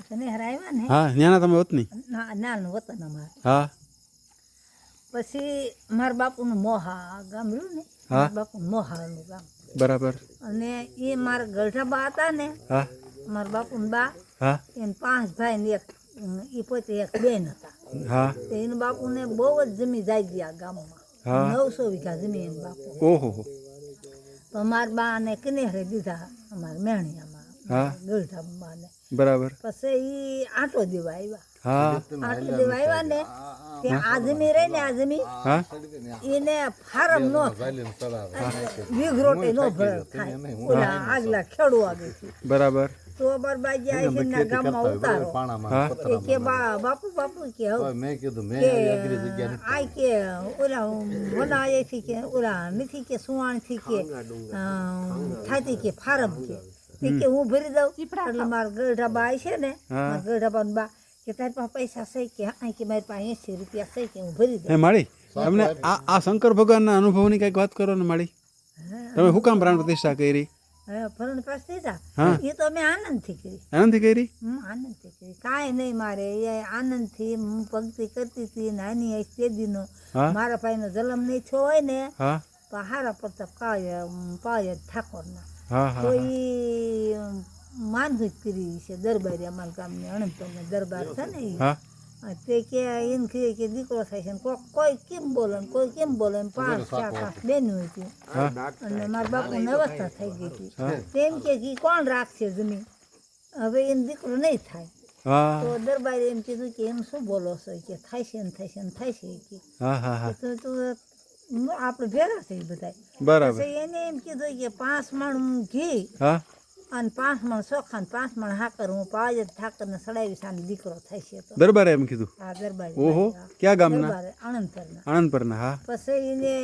આ કનેહરા આવ્યા ને? હા ન્યાના તમે હોત ના નાનું વતન અમારે. હા. પછી મારા બાપુનું મોહા ગામ રહ્યું ને. મારા બાપુનું મોહાનું ગામ. બરાબર. અને એ મારા ગઢા બા હતા ને? હા. મારા બાપુના બા. હા. એને પાંચ ભાઈ ને એક એ પોતે એક બેન હતા. હા. એના બાપુને બહુ જ જમી જાય ગયા ગામમાં. નવસો વીઘા જમી એના બાપુ ઓહો તો મારા બાને કનેહરે દીધા અમારા મેણિયામાં હા. ને બાને. બરાબર. પછી આટો દેવા આવ્યા હા. આંટો દેવા આવ્યા ને તે આદમી રહી ને આદમી હા? એને ફારમ નો વિઘરોટે નો ભર ઓલા આગલા ખેડૂ આગળથી બરાબર. તો બરબાજી આવી છે ગામમાં ઉતારો. કે બા બાપુ બાપુ કે હવે મેં કીધું મેં આ કે ઓલા વનાયેથી કે ઓલા નથી કે સુવાણથી કે થાતી કે ફારમ કે. એ કે હું ભરી દઉં. એટલે મારા ગઢા બા છે ને મારા ગઢા બા બા કે તારી પાસે પૈસા છે કે હા કે મારી પાસે એસી રૂપિયા છે કે હું ભરી દઉં. માળી તમને આ આ શંકર ભગવાનના અનુભવની કંઈક વાત કરો ને માળી. તમે હું કામ પ્રાણ પ્રતિષ્ઠા કરી? પ્રાણ ભરણ પાસે દીધા હા. એ તો અમે આનંદથી કરી. આનંદથી કરી? હું આનંદથી કરી. કાંઈ નહીં મારે એ આનંદથી હું ભક્તિ કરતી હતી નાની આઈ તે દીનો મારા ભાઈનો જલમ નહીં થયો હોય ને હા. તો હારા પ્રતાપ કાય પાય ઠાકોરના. તો એ માનભૂજ કરી છે. દરબારી અમારા ગામની અણંતરના દરબાર છે ને ઈ. હા. આ તે કે એને કહે કે દીકરો થાય છે ને કોઈ કોઈ કેમ બોલે ને કોઈ કેમ બોલે ને પાંચ ચાર પાંચ બેનું હતી. અને મારા બાપુની અવસ્થા થઈ ગઈ હતી. તેમ કે ઈ કોણ રાખશે જમીન? હવે એને દીકરો નહીં થાય. હા. તો દરબારે એમ કીધું કે એમ શું બોલો છો? કે થાય છે ને થાય છે ને થાય છે. કે હા હા. હા તો તું આપણે ભેગા થઈ બધા બરાબર. એને એમ કીધું કે પાંચ મણ ઘી હા? અને પાંચ મણ ચોખા પાંચ મણ હાકર હું પાજ ઠાકર ને સડાવીશ સાને દીકરો થાય છે તો. દરબારે એમ કીધું? હા દરબાર. ઓહો ક્યાં ગામના? આણંદપરના. આણંદપરના હા. પછી એને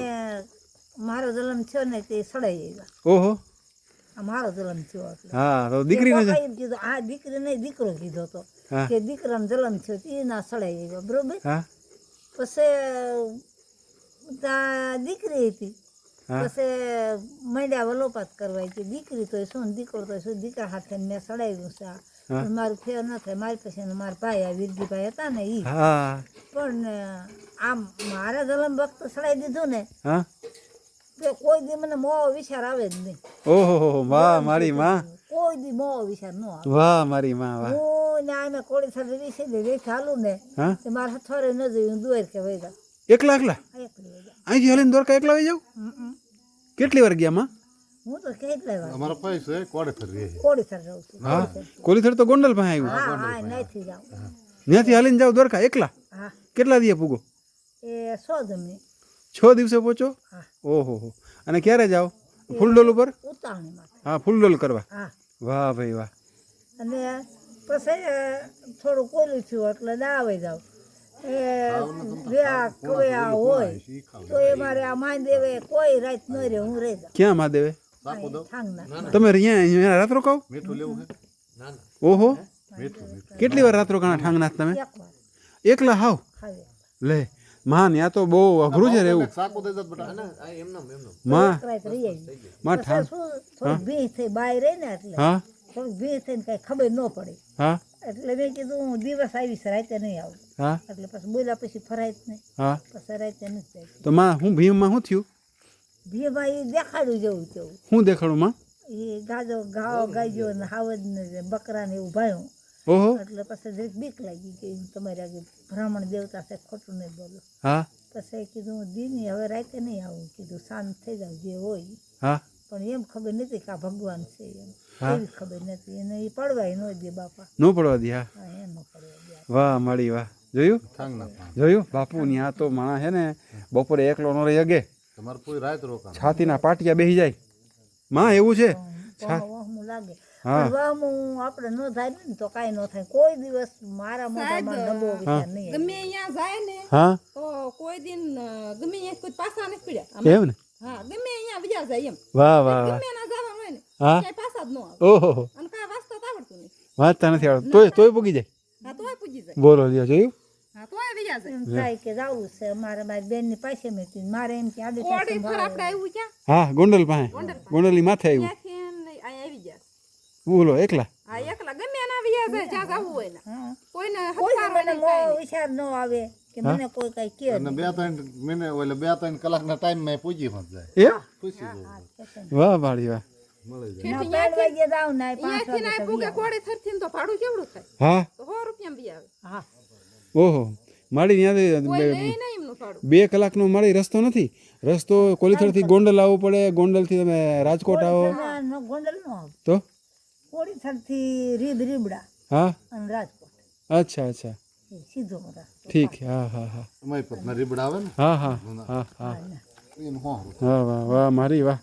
મારો જલમ થયો ને તે સડાઈ આવ્યા. ઓહો. મારો જલમ થયો હા તો દીકરીને એમ કીધું આ દીકરી નહીં દીકરો કીધો તો. કે દીકરાનો જલમ થયો તે ના સડાઈ આવ્યો બરોબર? હા. પછી દીકરી હતી. પછી મંડ્યા વલોપાત કરવા કે દીકરી તો શું દીકરો તો શું દીકરા હાથે મેં સડાવ્યું છે. મારું ફેર ન થાય મારી પછી મારા ભાઈ આ વિરજીભાઈ હતા ને ઈ. પણ આમ મારા જલમ વખત સડાઈ દીધું ને તો કોઈ દી મને મો વિચાર આવે જ નહીં. ઓહો વાહ મારી માં. કોઈ દી મો વિચાર ન આવે. વાહ મારી માં વાહ. હું ને આમે કોળી સાથે વિશે દે ચાલુ ને મારા હથવારે ન જોયું દુવેર કે વૈગા એકલા એકલા? અહીંથી હલીને દ્વારકા એકલા આવી જાવ કેટલી વાર ગયા માં? હું તો કેટલાય વાર. અમારા પૈસો એ કોડે રહે કોળી રહું છું. હા? કોલીથર તો ગોંડલ પાસે આવ્યું. હા હા નથી જાઉં. ત્યાંથી હાલીને જાવ દ્વારકા એકલા? હા. કેટલા દીએ પૂગો એ સો જમી છ દિવસે પહોંચો? ઓહો હો. અને ક્યારે જાઓ? ફૂલડોલ ઉપર? હા ફૂલડોલ કરવા. વાહ ભાઈ વાહ. અને પછી થોડું કોલું થયું એટલે દાવે જાવ હોય તો એ મારે આ માય દેવે કોઈ રાત ન રે હું રહી ક્યાં મહાદેવે તમે અહીંયા અહીંયા રાત રોકાવ મીઠું લેવું ઓહો. કેટલી વાર રાત રોકાણા ઠાંગનાથ તમે? એકલા હાવ? લે માં ત્યાં તો બહુ અઘરું છે રહેવું. માં માં ઠાંગ હા? થોડીક ભીડ થઈને કઈ ખબર ન પડી. હા? એટલે મેં કીધું હું દિવસ આવીશ રાતે નહીં આવું. હા? એટલે પછી બોલ્યા પછી ફરાય જ નહીં. હા? પછી રાતે નથી તો માં હું ભીમમાં શું થયું? ભીમમાં એ દેખાડું જેવું તેવું શું દેખાડું માં? એ ગાજો ઘાવ ગાજો ને હાવજ ને બકરા ને એવું ભાયું. ઓહો. એટલે પછી જરીક બીક લાગી કે તમારે આગળ બ્રાહ્મણ દેવતા છે ખોટું નહીં બોલો. હા? પછી કીધું હું દીની હવે રાતે નહીં આવું. કીધું શાંત થઈ જાવ જે હોય. હા? પણ એમ ખબર નથી કે આ ભગવાન છે એમ. એવી ખબર નથી. એને એ પડવાય ન દે બાપા. ન પડવા દે હા? હા એમ ન પડવા દે વાહ મળી વાહ. જોયું? ના જોયું? બાપુ ત્યાં તો માણસ હે ને બપોરે એકલો ન રહી અગે તમારે પૂરી રાત રોકાણ છાતીના પાટિયા બેસી જાય. માં એવું છે? લાગે. હા. આપણે ન થાય ને તો કાંઈ ન થાય. કોઈ દિવસ મારા મોઢામાં નબો વિચાર નહીં ગમે અહીંયા જાય ને હા? તો કોઈ દિન ગમે અહીંયા કોઈ પાછા નથી પડ્યા. એમ ને? હા ગમે અહીંયા વિજા જાય એમ. વાહ વાહ ગમે એના જવાનું હોય ને હા? ક્યાંય પાછા જ ન આવે. ઓહો હો. અને કાંઈ વાંચતા તો આવડતું નહીં. વાંચતા નથી આવડતું. તોય તોય પૂગી જાય? હા તોય પૂજી જાય. બોલો લ્યો જોયું હા તોય વિજા જાય એમ થાય કે જાવું છે. મારે મારી બેનની પાસે મેં મારે એમ કે આડી કોડી ફર આપણે આવ્યું ક્યાં? હા ગોંડલ પાસે. ગોંડલ માથે આવ્યું ત્યાંથી આવી ગયા બોલો એકલા. આ એકલા. ગમે એના વ્યા જાય જ્યાં જવું હોય ને હા કોઈને કોઈ હથવારો મને નહીં મો કાંઈ નહીં. વિચાર ન આવે કે મને કોઈ કઈ કે અને બે ત્રણ મિનિટ એટલે બે ત્રણ કલાકના ટાઈમમાં પૂજી મત જાય એ પૂછી જવું વાહ ભાડી વાહ મળી જાય ના ત્રણ વાગે જાવ ને પાંચ અહીંયાથી ના વાગે પૂગે કોડે થરથી તો ભાડું કેવડું થાય હા તો સો રૂપિયા બી આવે હા ઓહો મારી કોઈ ત્યાંથી લે નહીં એમનું ભાડું બે કલાકનો મારી રસ્તો નથી રસ્તો કોલીથરથી ગોંડલ આવવું પડે ગોંડલથી તમે રાજકોટ આવો ના ગોંડલ નો આવે તો કોડી થરથી રીબ રીબડા હા? રાજકોટ. અચ્છા અચ્છા. સીધો ઠીક હા હા હા. પત્ના રીબડા આવે ને? હા હા હા હા. વાહ વાહ વાહ મારી વાહ.